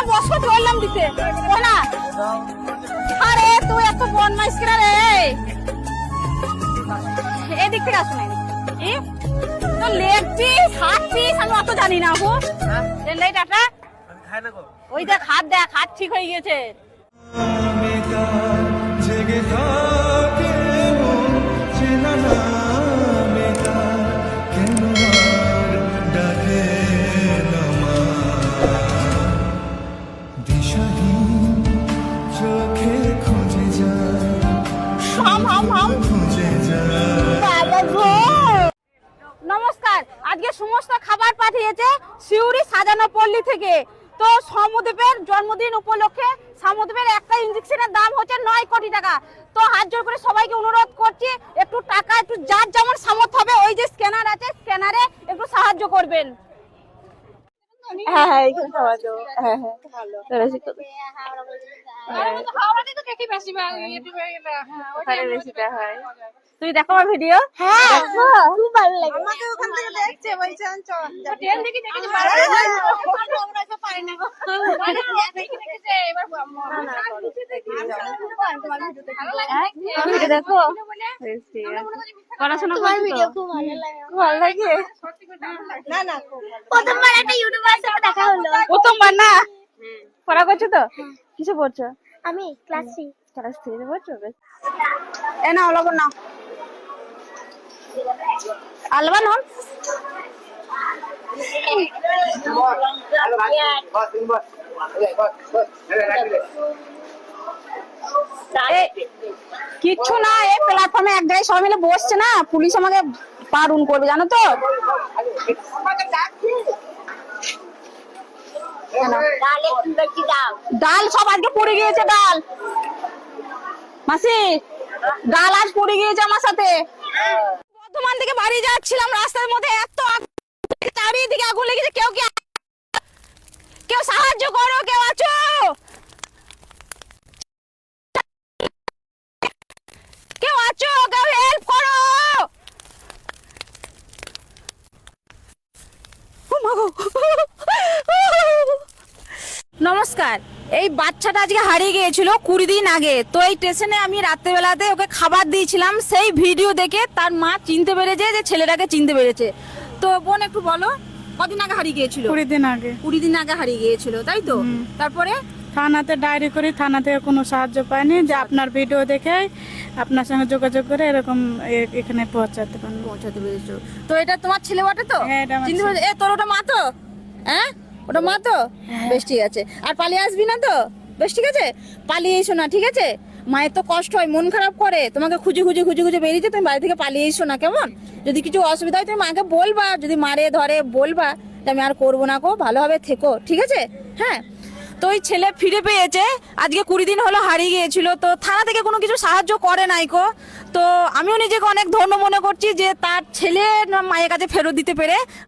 এখানে বসো চললাম দিতে। না আরে তুই এত বদমাইশ কিনা রে? এদিক থেকে আসুন এদিক তো লেগ পিস হাত পিস আমি অত জানি না হো রেন্দাই টাটা। খাই না গো। ওই দেখ হাত দেখ হাত ঠিক হয়ে গেছে জেগে নমস্কার আজকে সমস্ত খাবার পাঠিয়েছে সিউড়ি সাজানো পল্লী থেকে। তো সমুদ্রের জন্মদিন উপলক্ষে সমুদ্রের একটা ইঞ্জেকশনের দাম হচ্ছে নয় কোটি টাকা। তো হাত জোর করে সবাইকে অনুরোধ করছি একটু টাকা একটু যার যেমন সামর্থ্য হবে ওই যে স্ক্যানার আছে স্ক্যানারে একটু সাহায্য করবেন। হ্যাঁ হ্যাঁ হ্যাঁ হ্যাঁ। বেশিটা হয় তুই দেখো। আমার ভিডিও হ্যাঁ খুব ভালো লাগে। আমাকে ওখান থেকে দেখছে বলছেন চল ট্রেন থেকে দেখেছি আমরা তো পারি না দেখো পড়াশোনা? খুব ভালো লাগে। প্রথমবার একটা ইউটিউবার সাথে দেখা হলো। প্রথমবার না? পড়া করছ তো? কিসে পড়ছো? আমি ক্লাস থ্রি। ক্লাস থ্রিতে পড়ছো? বেশ। এ না লবণ না আলবা নন কিচ্ছু না এই প্ল্যাটফর্মে এক জায়গায় সবাই মিলে বসছে না পুলিশ আমাকে পারুন করবে জানো তো? ডাল সব আজকে পড়ে গিয়েছে, ডাল। মাসি, ডাল আজ পড়ে গিয়েছে আমার সাথে। বর্ধমান থেকে বাড়ি যাচ্ছিলাম, রাস্তার মধ্যে এত চারিদিকে আগুন লেগেছে, কেউ কি কেউ সাহায্য করো, কেউ আছো? কেউ আছো? কেউ হেল্প করো? ও। নমস্কার। এই বাচ্চাটা আজকে হারিয়ে গিয়েছিল কুড়ি দিন আগে। তো এই স্টেশনে আমি রাত্রেবেলাতে ওকে খাবার দিয়েছিলাম। সেই ভিডিও দেখে তার মা চিনতে পেরেছে যে ছেলেটাকে চিনতে পেরেছে। তো বোন একটু বলো কদিন আগে হারিয়ে গিয়েছিল? কুড়ি দিন আগে। কুড়ি দিন আগে হারিয়ে গিয়েছিল তাই তো? তারপরে? থানাতে ডায়েরি করি থানা থেকে কোনো সাহায্য পাইনি। যে আপনার ভিডিও দেখে আপনার সঙ্গে যোগাযোগ করে এরকম এখানে পৌঁছাতে পারব পৌঁছাতে পেরেছ। তো এটা তোমার ছেলে বটে তো? হ্যাঁ, এটা চিনতে পেরেছ? এ তোর ওটা মা তো? হ্যাঁ? ওটা মা তো? বেশ ঠিক আছে। আর পালিয়ে আসবি না তো? বেশ ঠিক আছে? পালিয়ে এসো না ঠিক আছে? মায়ের তো কষ্ট হয় মন খারাপ করে। তোমাকে খুঁজে খুঁজে খুঁজে খুঁজে বেরিয়েছে তুমি বাড়ি থেকে পালিয়ে এসো না কেমন? যদি কিছু অসুবিধা হয় তুমি মাকে বলবা। যদি মারে ধরে বলবা যে আমি আর করব না কো ভালোভাবে থেকো ঠিক আছে? হ্যাঁ? তো ওই ছেলে ফিরে পেয়েছে। আজকে কুড়ি দিন হলো হারিয়ে গিয়েছিল। তো থানা থেকে কোনো কিছু সাহায্য করে নাই কো তো আমিও নিজেকে অনেক ধন্য মনে করছি যে তার ছেলে মায়ের কাছে ফেরত দিতে পেরে।